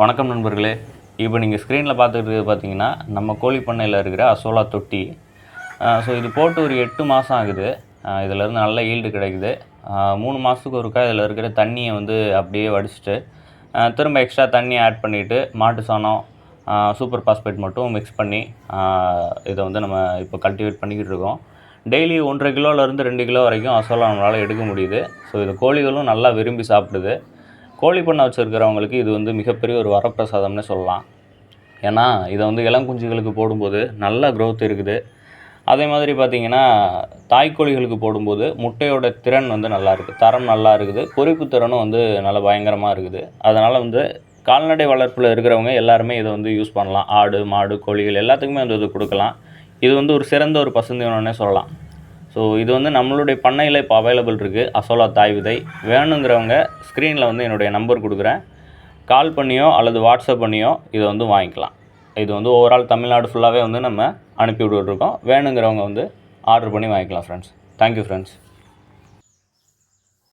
வணக்கம் நண்பர்களே. இப்போ நீங்கள் ஸ்க்ரீனில் பார்த்துட்டு பார்த்தீங்கன்னா நம்ம கோழி பண்ணையில் இருக்கிற அசோலா தொட்டி. ஸோ இது போட்டு ஒரு எட்டு மாதம் ஆகுது. இதிலேருந்து நல்ல ஈல்டு கிடைக்குது. மூணு மாதத்துக்கு ஒருக்கா இதில் இருக்கிற தண்ணியை வந்து அப்படியே வடிச்சிட்டு திரும்ப எக்ஸ்ட்ரா தண்ணி ஆட் பண்ணிவிட்டு மாட்டு சாணம் சூப்பர் பாஸ்பேட் மட்டும் மிக்ஸ் பண்ணி இதை வந்து நம்ம இப்போ கல்டிவேட் பண்ணிக்கிட்டு இருக்கோம். டெய்லி ஒன்றரை கிலோலேருந்து ரெண்டு கிலோ வரைக்கும் அசோலா நம்மளால் எடுக்க முடியுது. ஸோ இது கோழிகளும் நல்லா விரும்பி சாப்பிடுது. கோழி பண்ணை வச்சுருக்கிறவங்களுக்கு இது வந்து மிகப்பெரிய ஒரு வரப்பிரசாதம்னு சொல்லலாம். ஏன்னா இதை வந்து இளங்குஞ்சுகளுக்கு போடும்போது நல்ல க்ரோத் இருக்குது. அதே மாதிரி பார்த்திங்கன்னா தாய்க்கோழிகளுக்கு போடும்போது முட்டையோட திறன் வந்து நல்லா இருக்குது. தரம் நல்லா இருக்குது. பொறிப்பு திறனும் வந்து நல்லா பயங்கரமாக இருக்குது. அதனால் வந்து கால்நடை வளர்ப்பில் இருக்கிறவங்க எல்லாருமே இதை வந்து யூஸ் பண்ணலாம். ஆடு மாடு கோழிகள் எல்லாத்துக்குமே வந்து இது கொடுக்கலாம். இது வந்து ஒரு சிறந்த ஒரு பசுந்தீவனம்னே சொல்லலாம். ஸோ இது வந்து நம்மளுடைய பண்ணையில் இப்போ அவைலபிள் இருக்குது அசோலா தாய் விதை. வேணுங்கிறவங்க ஸ்க்ரீனில் வந்து என்னுடைய நம்பர் கொடுக்குறேன். கால் பண்ணியோ அல்லது வாட்ஸ்அப் பண்ணியோ இதை வந்து வாங்கிக்கலாம். இது வந்து ஓவரால் தமிழ்நாடு ஃபுல்லாகவே வந்து நம்ம அனுப்பி விட்டுருக்கோம் வேணுங்கிறவங்க வந்து ஆர்டர் பண்ணி வாங்கிக்கலாம் ஃப்ரெண்ட்ஸ் தேங்க்யூ ஃப்ரெண்ட்ஸ்